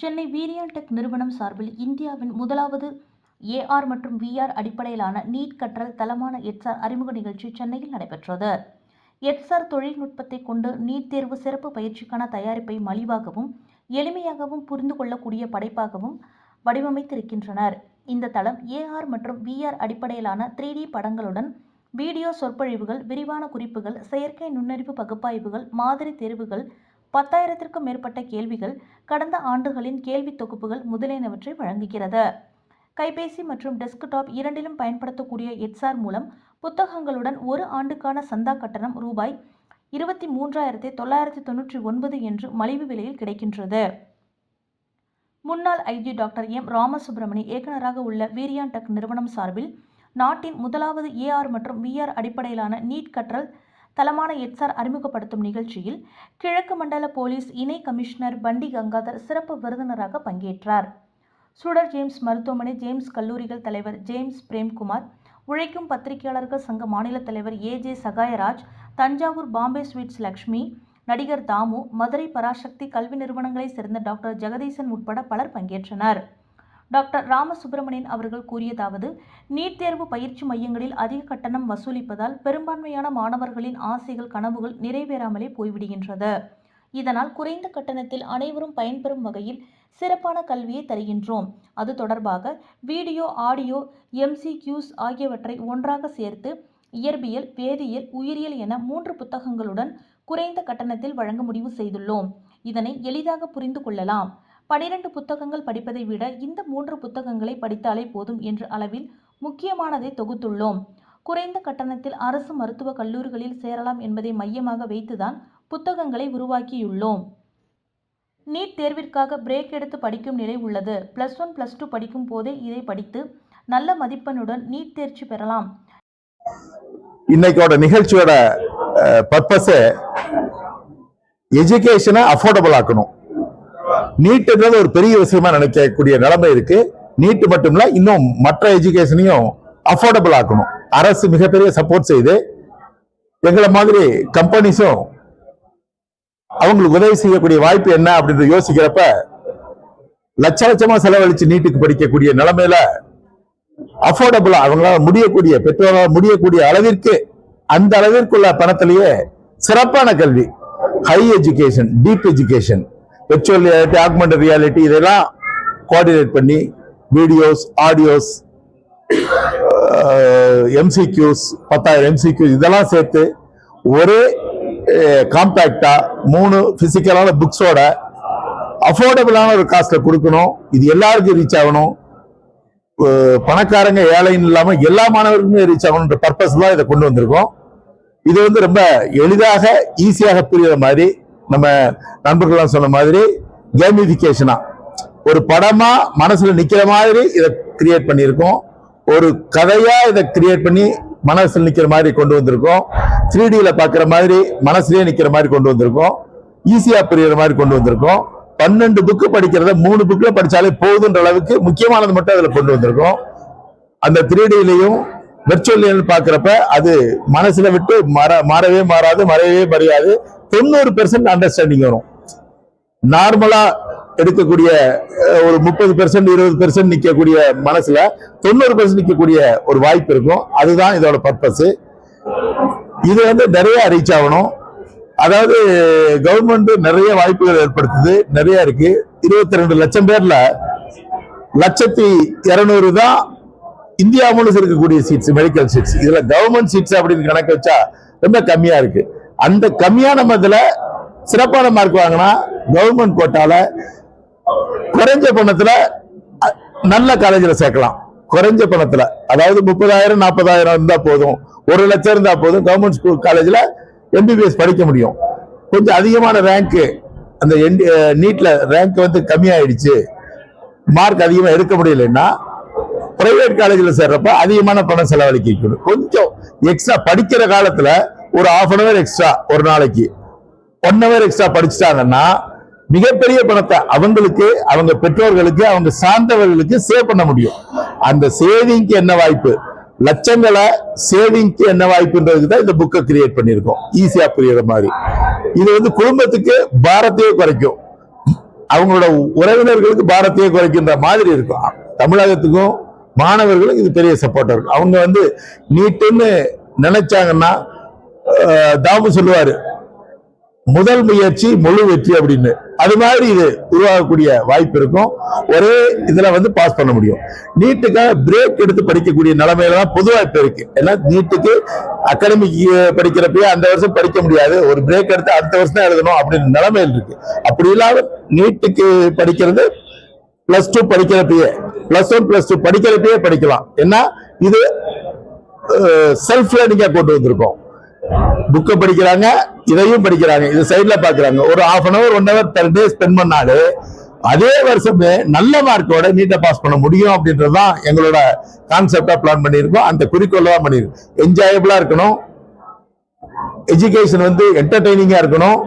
Chennai வீரியன் tech நிறுவனம் சார்பில் இந்தியாவின் முதலாவது ஏஆர் மற்றும் விஆர் அடிப்படையிலான நீட் கற்றல் தளமான எட்சார் அறிமுக நிகழ்ச்சி சென்னையில் நடைபெற்றது. எட்சார் தொழில்நுட்பத்தை கொண்டு நீட் தேர்வு சிறப்பு பயிற்சிக்கான தயாரிப்பை மலிவாகவும் எளிமையாகவும் புரிந்து கொள்ளக்கூடிய படைப்பாகவும் வடிவமைத்திருக்கின்றனர். இந்த தளம் ஏஆர் மற்றும் விஆர் அடிப்படையிலான த்ரீ டி படங்களுடன் வீடியோ சொற்பொழிவுகள் விரிவான குறிப்புகள் செயற்கை நுண்ணறிவு பகுப்பாய்வுகள் மாதிரி தேர்வுகள் பத்தாயிரத்திற்கும் மேற்பட்ட கேள்விகள் கடந்த ஆண்டுகளின் கேள்வி தொகுப்புகள் முதலியனவற்றை வழங்குகிறது. கைபேசி மற்றும் டெஸ்க்டாப் இரண்டிலும் பயன்படுத்தக்கூடிய எட்சார் மூலம் புத்தகங்களுடன் ஒரு ஆண்டுக்கான சந்தா கட்டணம் ரூபாய் இருபத்தி மூன்றாயிரத்தி தொள்ளாயிரத்தி தொண்ணூற்றி ஒன்பது என்று மலிவு விலையில் கிடைக்கின்றது. முன்னாள் ஐஜி டாக்டர் எம் ராமசுப்ரமணி இயக்குநராக உள்ள வீரியான் டெக் நிறுவனம் சார்பில் நாட்டின் முதலாவது ஏஆர் மற்றும் விஆர் அடிப்படையிலான நீட் கற்றல் தளமான எட்சார் அறிமுகப்படுத்தும் நிகழ்ச்சியில் கிழக்கு மண்டல போலீஸ் இணை கமிஷனர் பண்டி கங்காதர் சிறப்பு விருந்தினராக பங்கேற்றார். சுடர் ஜேம்ஸ் மருத்துவமனை ஜேம்ஸ் கல்லூரிகள் தலைவர் ஜேம்ஸ் பிரேம்குமார் உழைக்கும் பத்திரிகையாளர்கள் சங்க மாநில தலைவர் A J Sahayaraj Thanjavur Bombay sweets Lakshmi நடிகர் தாமு மதுரை பராசக்தி கல்வி நிறுவனங்களைச் சேர்ந்த டாக்டர் ஜெகதீசன் உட்பட பலர் பங்கேற்றனர். டாக்டர் ராமசுப்பிரமணியன் அவர்கள் கூறியதாவது நீட் தேர்வு பயிற்சி மையங்களில் அதிக கட்டணம் வசூலிப்பதால் பெரும்பான்மையான மாணவர்களின் ஆசைகள் கனவுகள் நிறைவேறாமலே போய்விடுகின்றது. இதனால் குறைந்த கட்டணத்தில் அனைவரும் பயன்பெறும் வகையில் சிறப்பான கல்வியை தருகின்றோம். அது தொடர்பாக வீடியோ ஆடியோ எம்சிக்யூஸ் ஆகியவற்றை ஒன்றாக சேர்த்து இயற்பியல் வேதியியல் உயிரியல் என மூன்று புத்தகங்களுடன் குறைந்த கட்டணத்தில் வழங்க முடிவு செய்துள்ளோம். இதனை எளிதாக புரிந்து கொள்ளலாம். பனிரெண்டு புத்தகங்கள் படிப்பதை விட இந்த மூன்று புத்தகங்களை படித்தாலே போதும் என்ற அளவில் முக்கியமானதை தொகுத்துள்ளோம். குறைந்த கட்டணத்தில் அரசு மருத்துவக் கல்லூரிகளில் சேரலாம் என்பதை மையமாக வைத்துதான் புத்தகங்களை உருவாக்கியுள்ளோம். நீட் தேர்விற்காக பிரேக் எடுத்து படிக்கும் நிலை உள்ளது. ப்ளஸ் ஒன் ப்ளஸ் டூ படிக்கும் போதே இதை படித்து நல்ல மதிப்பெண்ணுடன் நீட் தேர்ச்சி பெறலாம். இன்னைக்கோட நிகழ்ச்சியோட பர்பஸ் எஜுகேஷனை அஃபோர்டபுள் ஆக்கணும். நீட்டுன்றது ஒரு பெரிய விஷயமா நினைக்கக்கூடிய நிலைமை இருக்கு. நீட்டு மட்டும் இல்ல இன்னும் மற்ற எஜுகேஷனையும் அஃபோர்டபுள் ஆக்கணும். அரசு மிகப்பெரிய சப்போர்ட் செய்து எங்களை மாதிரி கம்பெனிஸும் அவங்களுக்கு உதவி செய்யக்கூடிய வாய்ப்பு என்ன அப்படின்னு யோசிக்கிறப்ப லட்ச லட்சமா செலவழிச்சு நீட்டுக்கு படிக்கக்கூடிய நிலைமையில அஃபோர்டபுளா அவங்களால முடியக்கூடிய பெற்றோரால் முடியக்கூடிய அளவிற்கு அந்த அளவிற்குள்ள பணத்திலேயே சிறப்பான கல்வி. High education deep education virtual reality augment reality இதெல்லாம் கோஆர்டினேட் பண்ணி வீடியோஸ் ஆடியோஸ் எம்சிக்யூஸ் பத்தாயிரம் எம்சிக்யூஸ் இதெல்லாம் சேர்த்து ஒரே காம்பேக்டா மூணு பிசிக்கலான புக்ஸோட அஃபோர்டபுளான ஒரு காஸ்ட்ல கொடுக்கணும். இது எல்லாருக்கும் ரீச் ஆகணும். பணக்காரங்க ஏழைன்னு இல்லாம எல்லா மாணவர்களுமே ரீச் ஆகணுன்ற பர்பஸ் தான் இதை கொண்டு வந்திருக்கோம். இது வந்து ரொம்ப எளிதாக ஈஸியாக புரியுற மாதிரி நம்ம நண்பர்கள்லாம் சொன்ன மாதிரி கேமிஃபிகேஷனா ஒரு படமா மனசுல நிக்கிற மாதிரி இதை கிரியேட் பண்ணியிருக்கோம். ஒரு கதையா இதை கிரியேட் பண்ணி மனசுல நிக்கிற மாதிரி கொண்டு வந்திருக்கோம். த்ரீ டியில பாக்குற மாதிரி மனசுலயே நிக்கிற மாதிரி கொண்டு வந்திருக்கோம். ஈஸியா புரியுற மாதிரி கொண்டு வந்திருக்கோம். பன்னெண்டு புக்கு படிக்கிறத மூணு புக்கில் படித்தாலே போதுன்ற அளவுக்கு முக்கியமானது மட்டும் அதில் கொண்டு வந்திருக்கோம். அந்த த்ரீ டிலையும் வெர்ச்சுவல் பாக்குறப்ப அது மனசுல விட்டு மற மாறவே மாறாது மறையவே மறையாது. தொண்ணூறு பெர்சன்ட் அண்டர்ஸ்டாண்டிங் வரும். நார்மலா எடுக்கக்கூடிய ஒரு முப்பது பெர்சன்ட் இருபது பெர்சன்ட் நிற்கக்கூடிய மனசுல தொண்ணூறு பெர்சன்ட் நிற்கக்கூடிய ஒரு வாய்ப்பு இருக்கும். அதுதான் இதோட பர்பஸ் இது வந்து நிறைய ரீச் ஆகணும். அதாவது கவர்மெண்ட் நிறைய வாய்ப்புகள் ஏற்படுத்துது. நிறைய இருக்கு. இருபத்தி ரெண்டு லட்சம் பேர்ல லட்சத்தி இருநூறு தான் இந்தியா முழுசு இருக்கக்கூடிய சீட்ஸ் மெடிக்கல் சீட்ஸ் இதுல கவர்மெண்ட் சீட்ஸ் அப்படின்னு கணக்கு வச்சா ரொம்ப கம்மியா இருக்கு. அந்த கம்மியான மதில சிறப்பான மார்க் வாங்கினா கவர்மெண்ட் கோட்டால குறைஞ்ச பணத்துல நல்ல காலேஜில் சேர்க்கலாம். குறைஞ்ச பணத்துல. அதாவது முப்பதாயிரம் நாற்பதாயிரம் இருந்தா போதும். ஒரு லட்சம் இருந்தா போதும் கவர்மெண்ட் ஸ்கூல் காலேஜில் எம்பிபிஎஸ் படிக்க முடியும். கொஞ்சம் அதிகமான ரேங்க்கு அந்த நீட்ல ரேங்க் வந்து கம்மியாயிடுச்சு. மார்க் அதிகமாக எடுக்க முடியலன்னா பிரைவேட் காலேஜில் சேர்றப்ப அதிகமான பணம் செலவழிக்கணும். கொஞ்சம் எக்ஸ்ட்ரா படிக்கிற காலத்தில் ஒரு ஆஃப் அன் அவர் எக்ஸ்ட்ரா ஒரு நாளைக்கு. ஒன் ஹவர் எக்ஸ்ட்ரா படிச்சுட்டாங்கன்னா மிகப்பெரிய பணத்தை அவங்களுக்கு அவங்க பெற்றோர்களுக்கு அவங்க சார்ந்தவர்களுக்கு சேவ் பண்ண முடியும். அந்த சேவிங்க்கு என்ன வாய்ப்பு? லட்சங்களை சேவிங்க்கு என்ன வாய்ப்புன்றதுக்கு தான் இந்த புக்கை கிரியேட் பண்ணியிருக்கோம். ஈஸியாக புரியுற மாதிரி. இது வந்து குடும்பத்துக்கு பாரத்தையே குறைக்கும். அவங்களோட உறவினர்களுக்கு பாரத்தையே குறைக்கின்ற மாதிரி இருக்கும். தமிழகத்துக்கும் மாணவர்களும் இது பெரிய சப்போர்ட்டாக இருக்கும் அவங்க வந்து நீட்டுன்னு நினைச்சாங்கன்னா தாமு சொல்லுவார் முதல் முயற்சி முழு வெற்றி அப்படின்னு. அது மாதிரி இது உருவாகக்கூடிய வாய்ப்பு இருக்கும். ஒரே இதுல வந்து பாஸ் பண்ண முடியும். நீட்டுக்காக பிரேக் எடுத்து படிக்கக்கூடிய நிலைமையில தான் பொதுவா இப்ப இருக்கு. ஏன்னா நீட்டுக்கு அகாடமிக் படிக்கிறப்பயே அந்த வருஷம் படிக்க முடியாது. ஒரு பிரேக் எடுத்து அடுத்த வருஷம் தான் எழுதணும் அப்படின்னு நிலைமையில் இருக்கு. அப்படி இல்லாத நீட்டுக்கு படிக்கிறது பிளஸ் டூ படிக்கிறப்பயே பிளஸ் ஒன் பிளஸ் டூ படிக்கிறப்பயே படிக்கலாம். ஏன்னா இது செல்ஃப் லேர்னிங்கா கொண்டு வந்திருக்கோம். புக்கை படிக்கிறாங்க இதையும் படிக்கிறாங்க. இது சைட்ல பாக்குறாங்க ஒரு half an hour one hour per day spend பண்ணாலே அதே வருஷமே நல்ல மார்க்கோட நீட்டை பாஸ் பண்ண முடியும் அப்படின்றது தான் எங்களோட கான்செப்டா பிளான் பண்ணியிருக்கோம். அந்த குறிக்கோள் தான் பண்ணியிருக்கோம் என்ஜாயபிளா இருக்கணும். எஜுகேஷன் வந்து என்டர்டைனிங்கா இருக்கணும்.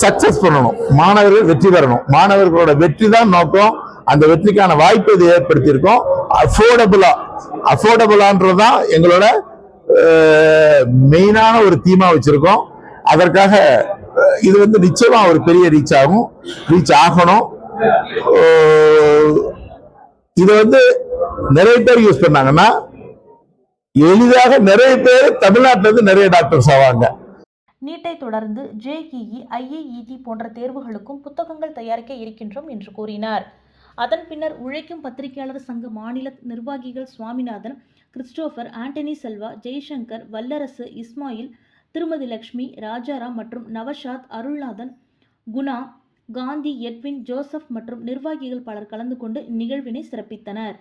சக்சஸ் பண்ணணும். மாணவர்கள் வெற்றி பெறணும். மாணவர்களோட வெற்றி தான் நோக்கம். அந்த வெற்றிக்கான வாய்ப்பு இது ஏற்படுத்தியிருக்கோம். அஃபோர்டபுளா அஃபோர்டபுளான்றதுதான் எங்களோட மெயினான ஒரு தீமா வச்சிருக்கோம். அதற்காக இது வந்து நிச்சயமா ஒரு பெரிய ரீச் ஆகும். ரீச் ஆகணும். இதை இது வந்து நிறைய பேர் யூஸ் பண்ணாங்கன்னா எளிதாக நிறைய பேர் தமிழ்நாட்டில இருந்து நிறைய டாக்டர்ஸ் ஆவாங்க. நீட்டை தொடர்ந்து ஜேஇஇ ஐஏஇடி போன்ற தேர்வுகளுக்கும் புத்தகங்கள் தயாரிக்க இருக்கின்றோம் என்று கூறினார். அதன் பின்னர் உழைக்கும் பத்திரிகையாளர் சங்க மாநில நிர்வாகிகள் சுவாமிநாதன் கிறிஸ்டோபர் ஆண்டனி செல்வா ஜெய்சங்கர் வல்லரசு இஸ்மாயில் திருமதி லக்ஷ்மி ராஜாராம் மற்றும் நவஷாத் அருள்நாதன் குணா காந்தி எட்வின் ஜோசப் மற்றும் நிர்வாகிகள் பலர் கலந்து கொண்டு நிகழ்வினை சிறப்பித்தனர்.